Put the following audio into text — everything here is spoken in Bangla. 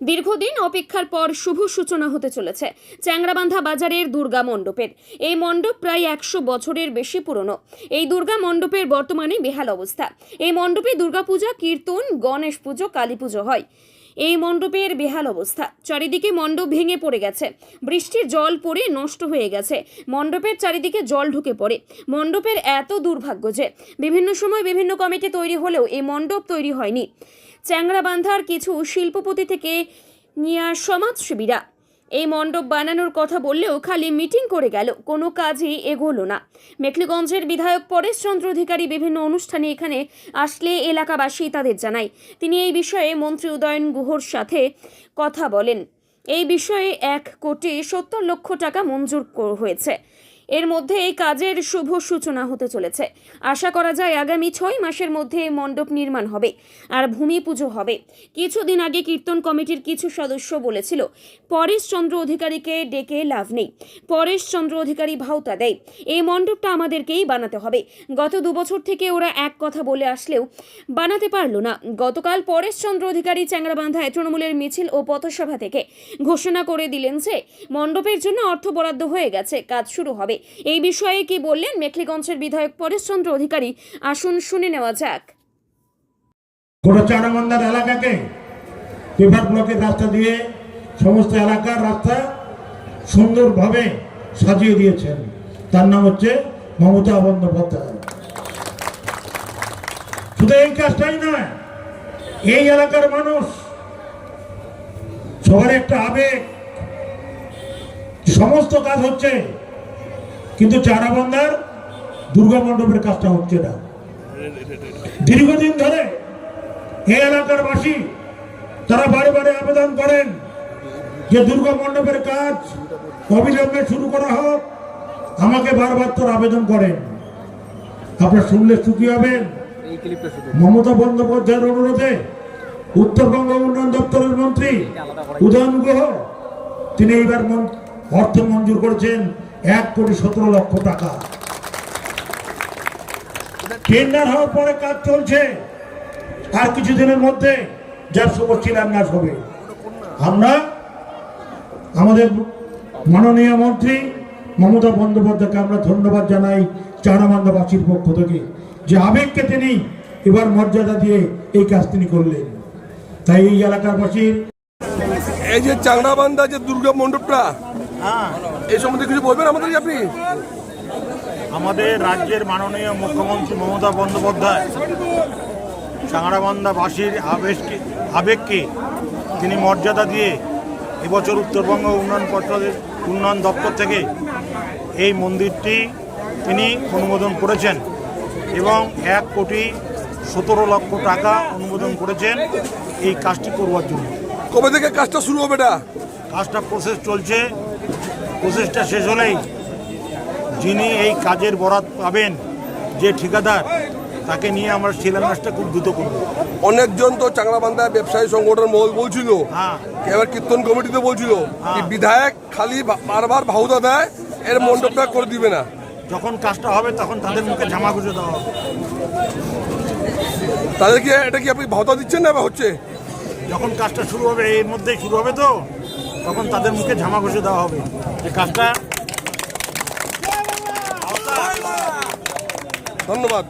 দীর্ঘদিন অপেক্ষার পর শুভ সূচনা হতে চলেছে চ্যাংরাবান্ধা বাজারের দুর্গা মণ্ডপের। এই মণ্ডপ প্রায় একশো বছরের বেশি পুরনো। এই দুর্গা মণ্ডপের বর্তমানে বেহাল অবস্থা। এই মণ্ডপে দুর্গাপূজা, কীর্তন, গণেশ পুজো, কালী পুজো হয়। এই মণ্ডপের বেহাল অবস্থা। চারিদিকে মণ্ডপ ভেঙে পড়ে গেছে। বৃষ্টির জল পড়ে নষ্ট হয়ে গেছে। মণ্ডপের চারিদিকে জল ঢুকে পড়ে। মণ্ডপের এত দুর্ভাগ্য যে, বিভিন্ন সময় বিভিন্ন কমিটি তৈরি হলেও এই মণ্ডপ তৈরি হয়নি। চ্যাংরাবান্ধার কিছু শিল্পপতি থেকে নিয়ে সমাজসেবীরা এই মণ্ডপ বানানোর কথা বললেও খালি মিটিং করে গেল, কোনো কাজই এগোলো না। মেখলিগঞ্জের বিধায়ক পরেশচন্দ্র অধিকারী বিভিন্ন অনুষ্ঠানে এখানে আসলে এলাকাবাসী তাদের জানায়, তিনি এই বিষয়ে মন্ত্রী উদয়ন গুহর সাথে কথা বলেন। এই বিষয়ে এক কোটি সত্তর লক্ষ টাকা মঞ্জুর হয়েছে। এর মধ্যে এই কাজের শুভ সূচনা হতে চলেছে। আশা করা যায় আগামী ছয় মাসের মধ্যে মণ্ডপ নির্মাণ হবে আর ভূমি পুজো হবে। কিছুদিন আগে কীর্তন কমিটির কিছু সদস্য বলেছিল, পরেশ চন্দ্র অধিকারীকে ডেকে লাভ নেই। পরেশ চন্দ্র অধিকারী ভাওতা দেয়। এই মণ্ডপটা আমাদেরকেই বানাতে হবে। গত দুবছর থেকে ওরা এক কথা বলে আসলেও বানাতে পারল না। গতকাল পরেশ চন্দ্র অধিকারী চ্যাংরাবান্ধায় তৃণমূলের মিছিল ও পথসভা থেকে ঘোষণা করে দিলেন যে, মণ্ডপের জন্য অর্থ বরাদ্দ হয়ে গেছে। কাজ শুরু হবে। এই বিষয়ে কি বললেন মেখলিগঞ্জের বিধায়ক পরেশচন্দ্র অধিকারী? আসুন শুনে নেওয়া যাক। এলাকাকে ব্লকের রাস্তা দিয়ে সমস্ত এলাকার রাস্তা সুন্দরভাবে সাজিয়ে দিয়েছেন। তার নাম হচ্ছে মমতা বন্দ্যোপাধ্যায়। শুধু এই কাজটাই নয়, এই এলাকার মানুষ সবার একটা আবেগ। সমস্ত কাজ হচ্ছে কিন্তু চারা চারাবান্দার দুর্গা মণ্ডপের কাজটা হচ্ছে না। দীর্ঘদিন ধরে এই এলাকার বাসী, তারা বারে বারে আবেদন করেন যে দুর্গা মণ্ডপের কাজ অবিলম্বে শুরু করা হোক। আমাকে বারবার তোর আবেদন করেন। আপনার শুনলে সুখী হবেন। মমতা বন্দ্যোপাধ্যায়ের অনুরোধে উত্তরবঙ্গ উন্নয়ন দপ্তরের মন্ত্রী উদয়ন গুহ, তিনি এইবার অর্থ মঞ্জুর করেছেন। এক কোটি সতেরো লক্ষ টাকা। টেন্ডার হওয়ার পরে কাজ চলছে। আর কিছুদিনের মধ্যে যার শুভ শিলান্যাস হবে। আমরা আমাদের মাননীয় মন্ত্রী মমতা বন্দ্যোপাধ্যায়কে আমরা ধন্যবাদ জানাই চারামান্দাবাসীর পক্ষ থেকে যে আবেগকে তিনি এবার মর্যাদা দিয়ে এই কাজ তিনি করলেন। তাই এই এলাকার এলাকাবাসীর এই যে চাংড়াবান্ধা যে দুর্গা মণ্ডপটা এই সম্বন্ধে কিছু বলবেন আমাদের আপনি? আমাদের রাজ্যের মাননীয় মুখ্যমন্ত্রী মমতা বন্দ্যোপাধ্যায় চাংড়াবান্ধাবাসীর আবেশকে আবেগকে তিনি মর্যাদা দিয়ে এবছর উত্তরবঙ্গ উন্নয়ন পর্ষদের উন্নয়ন দপ্তর থেকে এই মন্দিরটি তিনি অনুমোদন করেছেন এবং এক কোটি সতেরো লক্ষ টাকা অনুমোদন করেছেন এই কাজটি করবার জন্য। কবে থেকে কাজটা শুরু হবে এটা? কাজটা প্রসেস চলছে প্রসেসটা শেষ হলেই যিনি এই কাজের বরাত পাবেন যে ঠিকাদার তাকে নিয়ে আমরা শিলান্যাসটা খুব দ্রুত করব। অনেকজন তো চাংড়াবান্ধা ব্যবসায়ী সংগঠন মহল বলছিল হ্যাঁ। এবার কীর্তন কমিটিতে বলছিল কি বিধায়ক খালি বারবার ভাউদা দেয় এর মণ্ডপটা করে দিবে না। যখন কাজটা হবে তখন তাদের মুখে জামা গুজে দেওয়া হবে। তাদেরকে এটা কি আপনি ভাউতা দিচ্ছেন না বা হচ্ছে? যখন কাজটা শুরু হবে এর মধ্যেই শুরু হবে তো? তখন তাদের মুখে ঝামা ঘুষে দেওয়া হবে। যে কাজটা ধন্যবাদ।